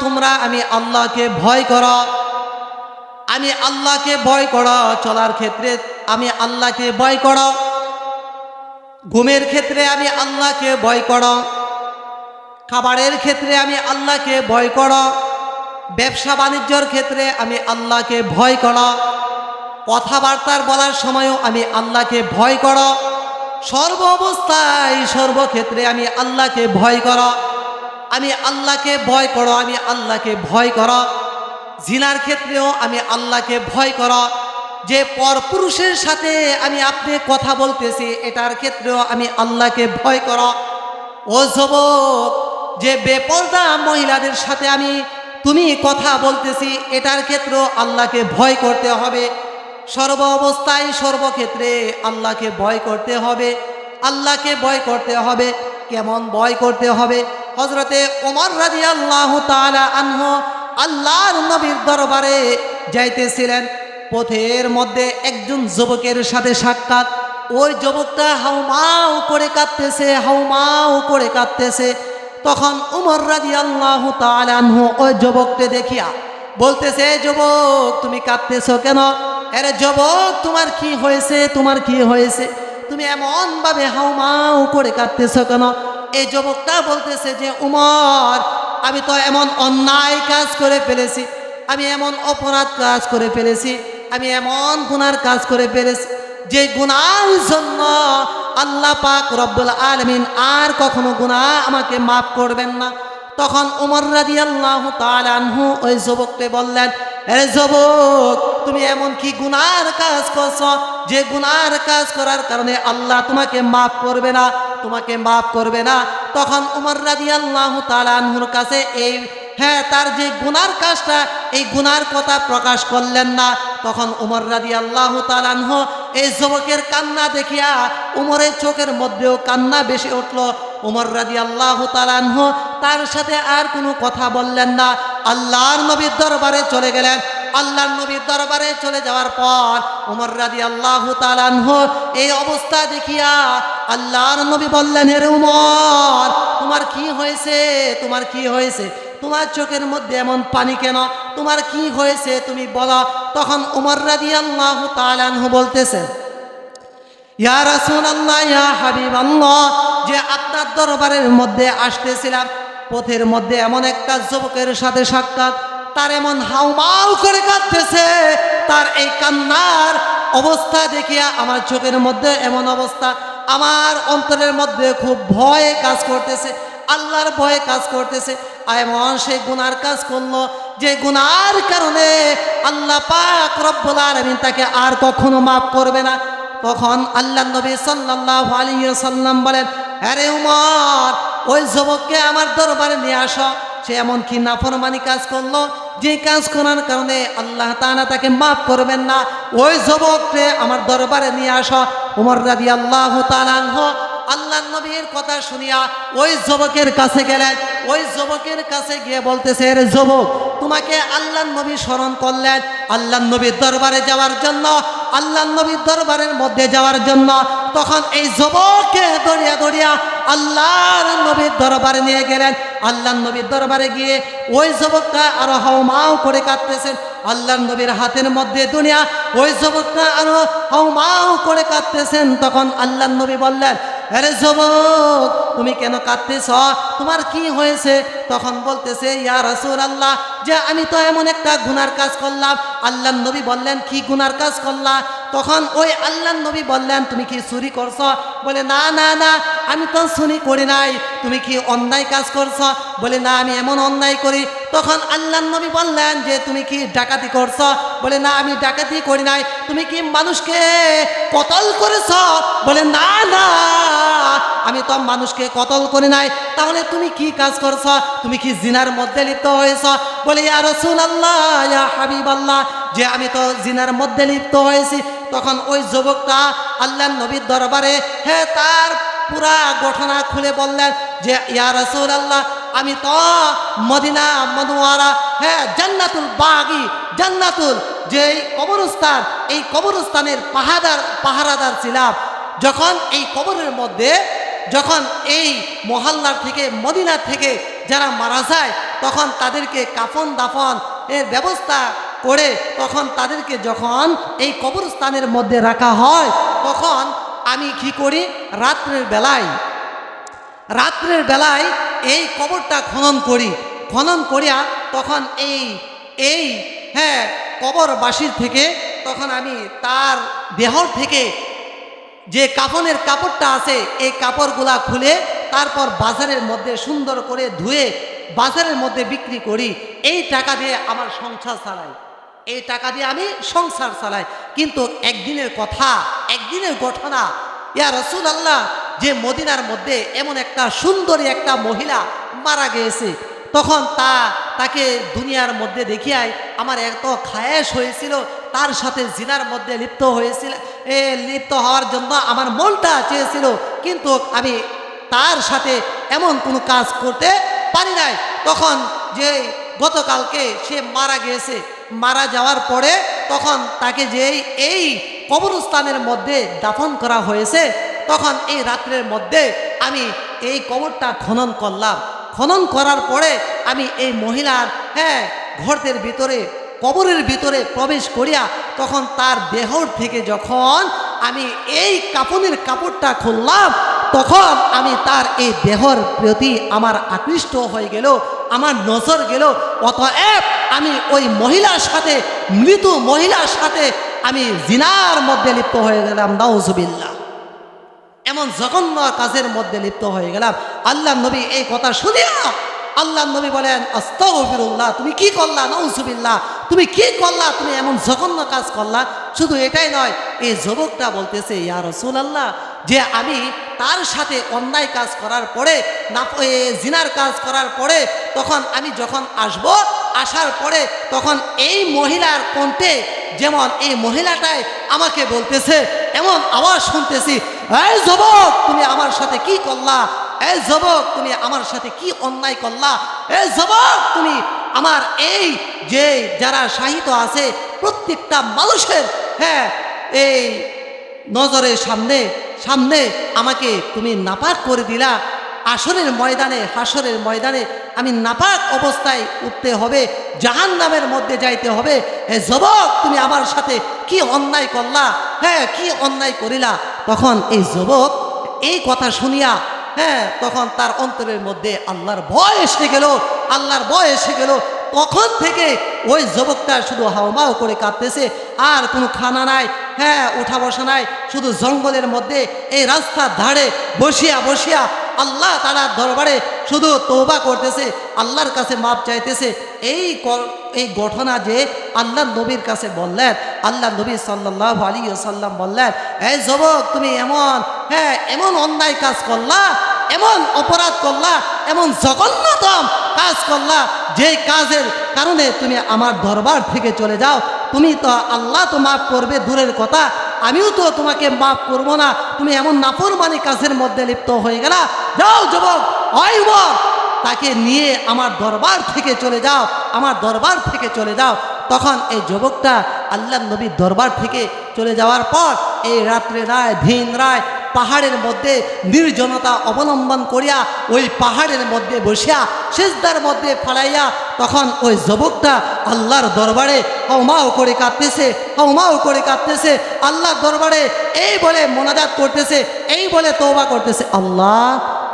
তোমরা আমি আল্লাহকে ভয় করো। আমি আল্লাহকে ভয় করো, চলার ক্ষেত্রে আমি আল্লাহকে ভয় করো। ঘুমের ক্ষেত্রে আমি আল্লাহকে ভয় করো। খাবারের ক্ষেত্রে আমি আল্লাহকে ভয় করো। ব্যবসা বাণিজ্যর ক্ষেত্রে আমি আল্লাহকে ভয় করো। কথাবার্তার বলার সময়ও আমি আল্লাহকে ভয় করো। সর্ব অবস্থায় সর্বক্ষেত্রে আমি আল্লাহকে ভয় করো। আমি আল্লাহকে ভয় করো, আমি আল্লাহকে ভয় করো। জিনার ক্ষেত্রেও আমি আল্লাহকে ভয় করো। যে পরপুরুষের সাথে আমি আপনি কথা বলতেছি, এটার ক্ষেত্রেও আমি আল্লাহকে ভয় করো। ও যুবক, যে বেপর্দা মহিলাদের সাথে আমি তুমি কথা বলতেছি, এটার ক্ষেত্রেও আল্লাহকে ভয় করতে হবে। সর্ব অবস্থায় সর্বক্ষেত্রে আল্লাহকে ভয় করতে হবে, আল্লাহকে ভয় করতে হবে, কেমন ভয় করতে হবে? হজরতে ওমর রাজি আল্লাহ আনহ আল্লাহর নবীর দরবারে যাইতেছিলেন। পথের মধ্যে একজন যুবকের সাথে সাক্ষাৎ। ওই যুবকটা হাউমাউ করে কাঁদতেছে, হাউমাউ করে কাঁদতেছে। তখন উমর রাজি আল্লাহ তালানহু ওই যুবককে দেখিয়া বলতেছে যুবক, তুমি কাঁদতেছো কেন? আরে যুবক তোমার কি হয়েছে? তোমার কি হয়েছে? তুমি এমনভাবে হাউমাউ করে কাঁদতেছো কেন? এই যুবকটা বলতেছে যে, উমর, আমি তো এমন অন্যায় কাজ করে ফেলেছি। আমি এমন অপরাধ কাজ করে ফেলেছি। আমি এমন গুনার কাজ করে ফেলেছি। যে গুনার জন্য আল্লাহ পাক রব্বুল আলমিন আর কখনো গুনাহ আমাকে মাফ করবেন না। তখন উমর রাজি আল্লাহ তালানহু ওই যুবককে বললেন, আরে যুবক, তুমি এমন কি গুনার কাজ করছ? যে গুনার কাজ করার কারণে আল্লাহ তোমাকে মাফ করবে না, তোমাকে মাফ করবে না? তখন উমর রাজি আল্লাহ তালানহুর কাছে এই হ্যাঁ তার যে গুনার কাজটা, এই গুনার কথা প্রকাশ করলেন না। তখন উমর রাজি আল্লাহ তালানহ এই যুবকের কান্না দেখিয়া উমরের চোখের মধ্যেও কান্না বেশি উঠল। উমর রাজি আল্লাহ তালানহ তার সাথে আর কোনো কথা বললেন না। আল্লাহর নবীর দরবারে চলে গেলেন। আল্লাহর নবীর দরবারে চলে যাওয়ার পর উমর রাজি আল্লাহ তালানহ এই অবস্থা দেখিয়া আল্লাহর নবী বললেন হের উমর, তোমার কি হয়েছে? তোমার কি হয়েছে? তোমার চোখের মধ্যে এমন পানি কেন? তোমার কি হয়েছে? তুমি বলো। তখন উমর রাজি আল্লাহ তালানহু আল্লাহ যে আপনার দরবারের মধ্যে আসতেছিলাম, পথের মধ্যে এমন একটা যুবকের সাথে সাক্ষাৎ, তার এমন হাউমাউ করে কাঁদতেছে, তার এই কান্নার অবস্থা দেখিয়া আমার চোখের মধ্যে এমন অবস্থা, আমার অন্তরের মধ্যে খুব ভয় কাজ করতেছে আল্লাহর ভয়ে কাজ করতেছে। এমন সে গুনার কাজ করল যে গুনার কারণে আল্লাহ পাক রব্বুল আলামিন তাকে আর কখনো মাফ করবে না। তখন আল্লাহ নবী সাল্লাল্লাহু আলাইহি সাল্লাম বলেন, আরে উমর, ওই যুবককে আমার দরবারে নিয়ে আসো। সে এমন কি নাফরমানি কাজ করল? যে কাজ করার কারণে আল্লাহ তাআলা তাকে মাফ করবেন না। ওই যুবককে আমার দরবারে নিয়ে আসো। উমর রাদিয়াল্লাহু তাআলা আনহু আল্লাহ নবীর কথা শুনিয়া ওই যুবকের কাছে গেলেন। ওই যুবকের কাছে গিয়ে বলতেছে রে যুবক, তোমাকে আল্লাহ নবী স্মরণ করলেন। আল্লাহ নবীর দরবারে যাওয়ার জন্য আল্লাহ নবীর দরবারের মধ্যে যাওয়ার জন্য তখন এই যুবককে দড়িয়া দড়িয়া আল্লাহর নবীর দরবারে নিয়ে গেলেন। আল্লাহ নবীর দরবারে গিয়ে ওই যুবকটা আরও হাউমাউ করে কাঁদতেছেন। আল্লাহ নবীর হাতের মধ্যে দুনিয়া, ওই যুবকটা আরও হাউমাউ করে কাঁদতেছেন। তখন আল্লাহ নবী বললেন আরে যুবক, তুমি কেন কাঁদতেছ? তোমার কি হয়েছে? তখন বলতেছে, ইয়া রাসূল আল্লাহ যে আমি তো এমন একটা গুনার কাজ করলাম। আল্লাহ নবী বললেন, কি গুনার কাজ করলা? তখন ওই আল্লাহ নবী বললেন, তুমি কি চুরি করছ? বলে, না না না, আমি তো চুরি করি নাই। তুমি কি অন্যায় কাজ করছ? বলে, না, আমি এমন অন্যায় করি। তখন আল্লাহ নবী বললেন, যে তুমি কি ডাকাতি করছ? বলে, না, আমি ডাকাতি করি নাই। তুমি কি মানুষকে কতল করেছ? বলে, না না আমি তো মানুষকে কতল করি নাই। তাহলে তুমি কি কাজ করছ? তুমি কি জিনার মধ্যে লিপ্ত হয়েছ? বলে, ইয়া রসুল আল্লাহ ইয়া হাবিব আল্লাহ যে আমি তো জিনার মধ্যে লিপ্ত হয়েছি। তখন ওই যুবকটা আল্লাহ নবীর দরবারে হ্যাঁ তার পুরা ঘটনা খুলে বললেন যে, ইয়া রসুল আল্লাহ আমি তো মদিনা মনোয়ারা হ্যাঁ জান্নাতুল বাগি, জান্নাতুল যে কবরস্থান, এই কবরস্থানের পাহাদার, পাহারাদার ছিলাম। যখন এই কবরের মধ্যে, যখন এই মহল্লার থেকে, মদিনার থেকে যারা মারা যায়, তখন তাদেরকে কাফন দাফন এর ব্যবস্থা করে, তখন তাদেরকে যখন এই কবরস্থানের মধ্যে রাখা হয়, তখন আমি কি করি? রাত্রের বেলায় রাত্রের বেলায় এই কবরটা খনন করি। খনন করিয়া তখন এই এই হ্যাঁ কবরবাসীর থেকে তখন আমি তার দেহর থেকে যে কাপনের কাপড়টা আছে, এই কাপড়গুলা খুলে তারপর বাজারের মধ্যে সুন্দর করে ধুয়ে বাজারের মধ্যে বিক্রি করি। এই টাকা দিয়ে আমার সংসার চালাই। এই টাকা দিয়ে আমি সংসার চালাই। কিন্তু একদিনের কথা, একদিনের ঘটনা, ইয়া রসুল আল্লাহ যে মদিনার মধ্যে এমন একটা সুন্দরী একটা মহিলা মারা গিয়েছে। তখন তা, তাকে দুনিয়ার মধ্যে দেখিয়াই আমার এত খায়েশ হয়েছিল, তার সাথে জিনার মধ্যে লিপ্ত হয়েছিল লিপ্ত হওয়ার জন্য আমার মনটা চেয়েছিল, কিন্তু আমি তার সাথে এমন কোনো কাজ করতে পারি নাই। তখন যে গতকালকে সে মারা গিয়েছে, মারা যাওয়ার পরে তখন তাকে যেই, এই কবরস্থানের মধ্যে দাফন করা হয়েছে, তখন এই রাত্রের মধ্যে আমি এই কবরটা খনন করলাম। খনন করার পরে আমি এই মহিলার হ্যাঁ ঘরের ভিতরে কবরের ভিতরে প্রবেশ করিয়া তখন তার দেহর থেকে যখন আমি এই কাপনের কাপড়টা খুললাম, তখন আমি তার এই দেহর প্রতি আমার আকৃষ্ট হয়ে গেল, আমার নজর গেল। অতএব আমি ওই মহিলার সাথে, মৃত মহিলার সাথে আমি জিনার মধ্যে লিপ্ত হয়ে গেলাম, নাউজুবিল্লাহ। এমন জঘন্য কাজের মধ্যে লিপ্ত হয়ে গেলাম। আল্লাহ নবী এই কথা শুনিয়া, আল্লাহ নবী বলেন, আস্তাগফিরুল্লাহ, তুমি কি করলা? নাউজুবিল্লাহ। তুমি কি করলা? তুমি এমন জঘন্য কাজ করলা। শুধু এটাই নয়, এই যুবকটা বলতেছে, ইয়া রাসূলুল্লাহ, যে আমি তার সাথে অন্যায় কাজ করার পরে না জিনার কাজ করার পরে, তখন আমি যখন আসব, আসার পরে তখন এই মহিলার কণ্ঠে যেমন এই মহিলাটাই আমাকে বলতেছে, এমন আওয়াজ শুনতেছি, এই যুবক, তুমি আমার সাথে কি করলা? এই যুবক, তুমি আমার সাথে কি অন্যায় করলা? এই যুবক, তুমি আমার এই যে যারা সাহিত্য আছে, প্রত্যেকটা মানুষের হ্যাঁ এই নজরের সামনে সামনে আমাকে তুমি নাপাক করে দিলা। আসরের ময়দানে, হাসরের ময়দানে আমি নাপাক অবস্থায় উঠতে হবে জাহান নামের মধ্যে যাইতে হবে। এ যুবক, তুমি আমার সাথে কি অন্যায় করলা? হ্যাঁ কি অন্যায় করিলা? তখন এই যুবক এই কথা শুনিয়া হ্যাঁ তখন তার অন্তরের মধ্যে আল্লাহর ভয় এসে গেল। আল্লাহর ভয় এসে গেল। তখন থেকে ওই যুবকটা শুধু হাওমাও করে কাঁদতেছে। আর কোনো খানা নাই হ্যাঁ উঠা বসা নাই, শুধু জঙ্গলের মধ্যে এই রাস্তার ধারে বসিয়া বসিয়া আল্লাহ তালার দরবারে শুধু তৌবা করতেছে, আল্লাহর কাছে মাপ চাইতেছে। এই এই ঘটনা যে আল্লাহ নবীর কাছে বললেন আল্লাহ নবী সাল্লাহ আলী সাল্লাম বললেন, এই যুবক, তুমি এমন হ্যাঁ এমন অন্যায় কাজ করলা এমন অপরাধ করলা, এমন জঘন্যতম কাজ করলা যে কাজের কারণে তুমি আমার দরবার থেকে চলে যাও। তুমি তো আল্লাহ তো মাফ করবে, দূরের কথা। আমিও তো তোমাকে মাফ করব না। তুমি এমন নাফরমানি কাজের মধ্যে লিপ্ত হয়ে গেলা। যাও যুবক, হয় তাকে নিয়ে আমার দরবার থেকে চলে যাও, আমার দরবার থেকে চলে যাও। তখন এই যুবকটা আল্লাহ নবীর দরবার থেকে চলে যাওয়ার পর এই রাত্রে রায় দিন রায় পাহাড়ের মধ্যে নির্জনতা অবলম্বন করিয়া ওই পাহাড়ের মধ্যে বসিয়া সেজদার মধ্যে ফালাইয়া তখন ওই যুবকটা আল্লাহর দরবারে হাউমাও করে কাঁদতেছে হাউমাও করে কাঁদতেছে, আল্লাহর দরবারে এই বলে মোনাজাত করতেছে, এই বলে তৌবা করতেছে। আল্লাহ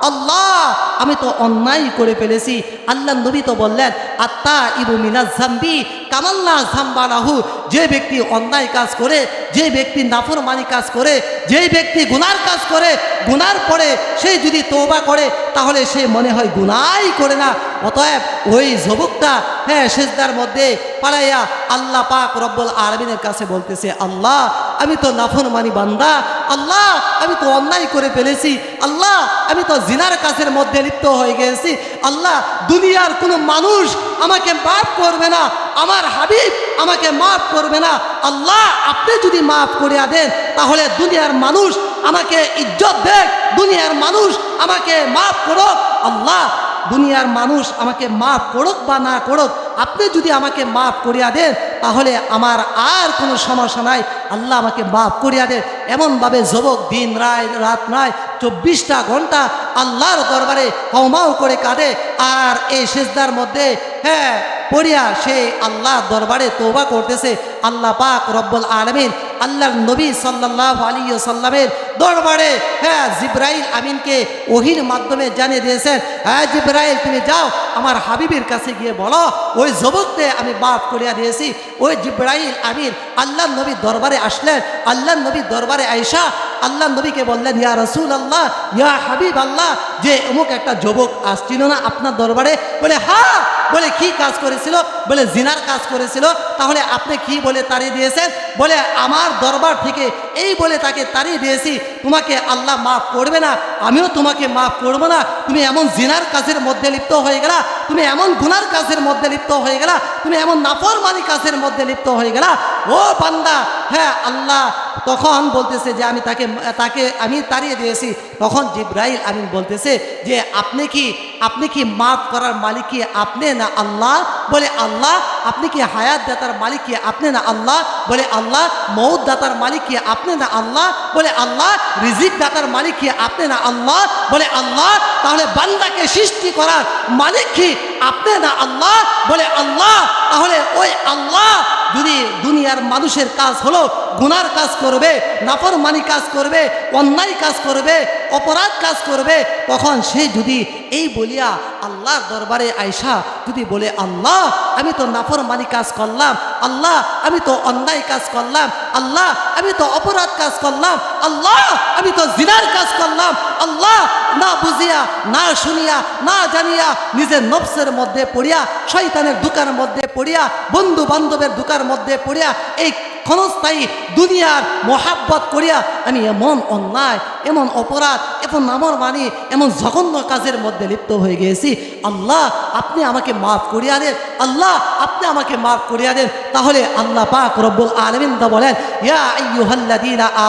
আল্লাহ, আমি তো অন্যায় করে ফেলেছি। আল্লাহ নবী তো বললেন আত্মা ইবু মিনাজ জাম্বি কামাল্লা জাম্বানাহু যে ব্যক্তি অন্যায় কাজ করে, যে ব্যক্তি নাফরমানি কাজ করে, যে ব্যক্তি গুনার কাজ করে, গুনার পরে সে যদি তোবা করে, তাহলে সে মনে হয় গুনাই করে না। অতএব ওই যুবকটা হ্যাঁ সেজদার মধ্যে পালাইয়া আল্লাহ পাক রব্বুল আলমিনের কাছে বলতেছে, আল্লাহ, আমি তো নাফরমানি বান্দা। আল্লাহ, আমি তো অন্যায় করে ফেলেছি। আল্লাহ, আমি তো জিনার কাছের মধ্যে লিপ্ত হয়ে গেছি। আল্লাহ, দুনিয়ার কোনো মানুষ আমাকে মাফ করবে না। আমার হাবিব আমাকে মাফ করবে না। আল্লাহ, আপনি যদি মাফ করিয়া দেন, তাহলে দুনিয়ার মানুষ আমাকে ইজ্জত দেখ। দুনিয়ার মানুষ আমাকে মাফ করো আল্লাহ দুনিয়ার মানুষ আমাকে মাফ করুক বা না করুক আপনি যদি আমাকে মাফ করিয়া দেন, তাহলে আমার আর কোনো সমস্যা নাই। আল্লাহ আমাকে মাফ করিয়া দেন। এমনভাবে যুবক দিন রায়, রাত নয় চব্বিশটা ঘণ্টা আল্লাহর দরবারে হমাও করে কাঁদে। আর এই সেজদার মধ্যে হ্যাঁ পড়িয়া সে আল্লাহ দরবারে তোবা করতেছে। আল্লাহ পাক রব্বুল আলমিন আল্লাহর নবী সাল্লাহ আলী সাল্লামের দরবারে হ্যাঁ জিব্রাইল আমিনকে ওহির মাধ্যমে জানিয়ে দিয়েছেন হ্যাঁ জিব্রাইল, তুমি যাও, আমার হাবিবের কাছে গিয়ে বলো, ওই যুবককে আমি মাফ করিয়া দিয়েছি। ওই জিব্রাইল আমির আল্লাহ নবীর দরবারে আসলেন। আল্লাহ নবীর দরবারে আয়সা আল্লাহ নবীকে বললেন, ইয়া রসুল আল্লাহ ইয়া হাবিব আল্লাহ যে অমুক একটা যুবক আসছিল না আপনার দরবারে, বলে, হা! বলে, কি কাজ করেছিল? বলে, জিনার কাজ করেছিল। তাহলে আপনি কি বলে তাড়িয়ে দিয়েছেন? বলে, আমার দরবার থেকে এই বলে তাকে তাড়িয়ে দিয়েছি। তোমাকে আল্লাহ মাফ করবে না, আমিও তোমাকে মাফ করব না। তুমি এমন জিনার কাজের মধ্যে লিপ্ত হয়ে গেলা, তুমি এমন গুনার কাজের মধ্যে লিপ্ত হয়ে গেলা, তুমি এমন নাফরমানি কাজের মধ্যে লিপ্ত হয়ে গেলা। ও বান্দা হ্যাঁ আল্লাহ তখন বলতেছে যে আমি তাকে তাকে আমি তাড়িয়ে দিয়েছি। তখন জিব্রাইল আমিন বলতেছে যে, আপনি কি আপনি কি মাফ করার মালিক কি আপনি না আল্লাহ? বলে, আল্লাহ, আপনি কি হায়াত দাতার মালিক কি আপনি না আল্লাহ? বলে, আল্লাহ মৌত দাতার মালিক কি আপনি না আল্লাহ? বলে, আল্লাহ রিজিক দাতার মালিক কি আপনি না আল্লাহ? বলে, আল্লাহ, তাহলে বান্দাকে সৃষ্টি করার মালিক কি আপনি না আল্লাহ? বলে, আল্লাহ, তাহলে ওই আল্লাহ যদি দুনিয়ার মানুষের কাজ হলো, গুনার কাজ করবে, নাফরমানি কাজ করবে, অন্যায় কাজ করবে, অপরাধ কাজ করবে, তখন সে যদি এই বলিয়া আল্লাহর দরবারে আয়সা যদি বলে, আল্লাহ, আমি তো নাফরমানি কাজ করলাম, আল্লাহ, আমি তো অন্যায় কাজ করলাম, আল্লাহ, আমি তো অপরাধ কাজ করলাম, আল্লাহ, আমি তো জিনার কাজ করলাম আল্লাহ না বুঝিয়া, না শুনিয়া, না জানিয়া নিজের নফসের মধ্যে পড়িয়া, শয়তানের দোকানের মধ্যে পড়িয়া বন্ধু বান্ধবের দোকানের মধ্যে পড়িয়া এই ক্ষণস্থায়ী দুনিয়ার মোহাব্বত করিয়া আমি এমন অন্যায়, এমন অপরাধ, এমন নামর মানি এমন জঘন্য কাজের মধ্যে লিপ্ত হয়ে গিয়েছি। আল্লাহ, আপনি আমাকে মাফ করিয়া দেন। আল্লাহ, আপনি আমাকে মাফ করিয়া দেন। তাহলে আল্লাহ পাক রব্বুল আলমিন তো বলেন, ইয়া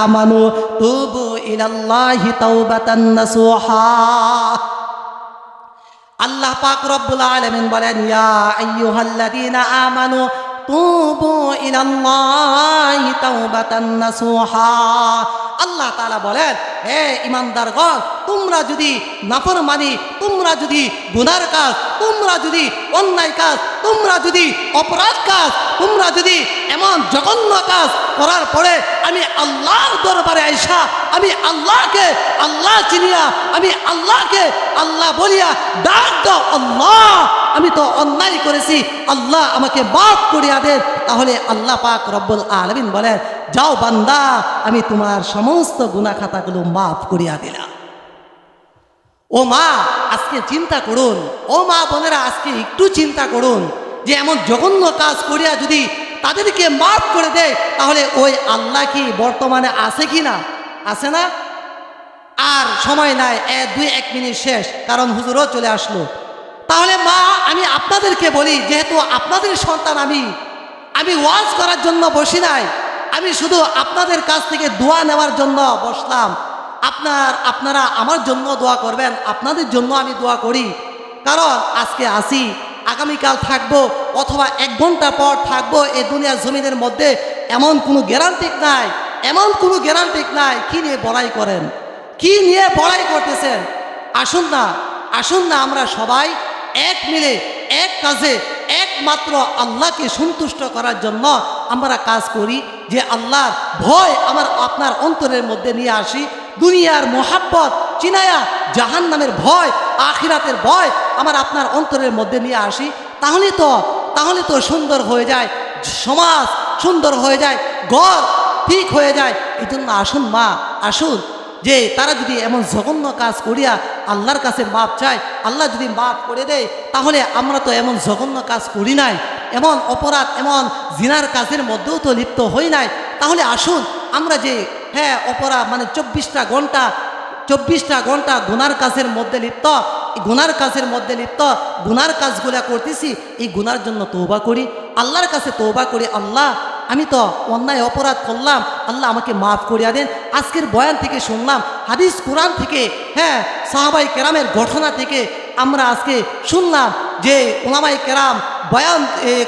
আমানু তুবু আল্লাহ পাক রব্বুল আলামিন বলেন, ইয়া আইয়ুহাল্লাযীনা আমানু তুবু ইলাল্লাহি তাওবাতান নাসুহা। আল্লাহ তাআলা বলেন, হে ইমানদারগণ তোমরা যদি নাফরমানি, তোমরা যদি গুনার কাজ, তোমরা যদি অন্যায় কাজ, তোমরা যদি অপরাধ কাজ, তোমরা যদি এমন জঘন্য কাজ করার পরে আমি আল্লাহর দরবারে আইসা, আমি আল্লাহকে আল্লাহ চিনিয়া, আমি আল্লাহকে আল্লাহ বলিয়া ডাক দাও, আল্লাহ আমি তো অন্যায় করেছি, আল্লাহ আমাকে মাফ করিয়া দেন। তাহলে আল্লাহ পাক রব্বুল আলমিন বলেন, যাও বান্দা, আমি তোমার সমস্ত গুণা খাতাগুলো মাফ করিয়া দিলাম। ও মা, আজকে চিন্তা করুন। ও মা বোনেরা, আজকে একটু চিন্তা করুন যে এমন জঘন্য কাজ করিয়া যদি তাদেরকে মাফ করে দেয়, তাহলে ওই আল্লাহ কি বর্তমানে আছে কি না? আছে না? আর সময় নাই দুই এক মিনিট শেষ, কারণ হুজুরও চলে আসলো। তাহলে মা, আমি আপনাদেরকে বলি, যেহেতু আপনাদের সন্তান আমি আমি ওয়াজ করার জন্য বসি নাই, আমি শুধু আপনাদের কাছ থেকে দোয়া নেওয়ার জন্য বসলাম। আপনার, আপনারা আমার জন্য দোয়া করবেন, আপনাদের জন্য আমি দোয়া করি। কারণ আজকে আসি, আগামীকাল থাকব, অথবা এক ঘণ্টা পর থাকব এই দুনিয়ার জমিনের মধ্যে এমন কোনো গ্যারান্টিক নাই, এমন কোনো গ্যারান্টিক নাই, কি নিয়ে বড়াই করেন? কি নিয়ে বড়াই করতেছেন? আসুন না আসুন না আমরা সবাই এক মিলে, এক কাজে, একমাত্র আল্লাহকে সন্তুষ্ট করার জন্য আমরা কাজ করি যে আল্লাহর ভয় আমার আপনার অন্তরের মধ্যে নিয়ে আসি। দুনিয়ার মোহাব্বত, চিনায়া জাহান নামের ভয়, আখিরাতের ভয় আমার আপনার অন্তরের মধ্যে নিয়ে আসি। তাহলে তো তাহলে তো সুন্দর হয়ে যায়, সমাজ সুন্দর হয়ে যায় গড় ঠিক হয়ে যায়। এই জন্য আসুন মা, আসুন যে তারা যদি এমন জঘন্য কাজ করিয়া আল্লাহর কাছে মাপ চায়, আল্লাহ যদি মাপ করে দেয়, তাহলে আমরা তো এমন জঘন্য কাজ করি নাই, এমন অপরাধ, এমন জিনার কাজের মধ্যেও তো লিপ্ত হই নাই। তাহলে আসুন, আমরা যে হ্যাঁ অপরাধ মানে চব্বিশটা ঘণ্টা চব্বিশটা ঘণ্টা গুনার কাজের মধ্যে লিপ্ত গুনার কাজের মধ্যে লিপ্ত, গুনার কাজগুলা করতেছি, এই গুনার জন্য তৌবা করি। আল্লাহর কাছে তৌবা করি, আল্লাহ, আমি তো অন্যায়, অপরাধ করলাম, আল্লাহ আমাকে মাফ করিয়া দেন। আজকের বয়ান থেকে শুনলাম, হাদিস কোরআন থেকে হ্যাঁ সাহাবাই কেরামের ঘটনা থেকে আমরা আজকে শুনলাম যে ওলামাই কেরাম বয়ান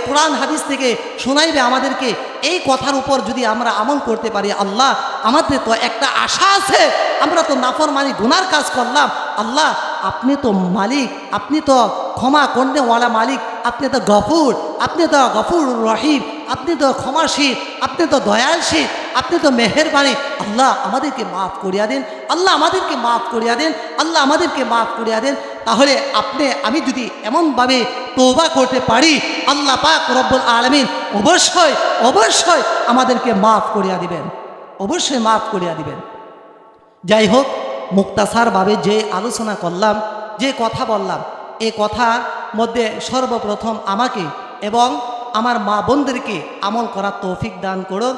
কোরআন, হাদিস থেকে শোনাইবে আমাদেরকে। এই কথার উপর যদি আমরা আমল করতে পারি, আল্লাহ, আমাদের তো একটা আশা আছে। আমরা তো নাফরমানি, গুনার কাজ করলাম। আল্লাহ, আপনি তো মালিক, আপনি তো ক্ষমা করনেওয়ালা মালিক, আপনি তো গফুর, আপনি তো গফুর রহিম, আপনি তো ক্ষমাশীল, আপনি তো দয়ালশীল, আপনি তো মেহেরবানি। আল্লাহ, আমাদেরকে মাফ করিয়া দিন। আল্লাহ, আমাদেরকে মাফ করিয়া দিন। আল্লাহ, আমাদেরকে মাফ করিয়া দিন। তাহলে আপনি, আমি যদি এমনভাবে তৌবা করতে পারি, আল্লাহ পাক রব্বুল আলমিন অবশ্যই অবশ্যই আমাদেরকে মাফ করিয়া দিবেন। অবশ্যই মাফ করিয়া দিবেন। যাই হোক, মুক্তাসারভাবে যে আলোচনা করলাম, যে কথা বললাম, এ কথার মধ্যে সর্বপ্রথম আমাকে এবং আমার মা বোনদেরকে আমল করার তৌফিক দান করো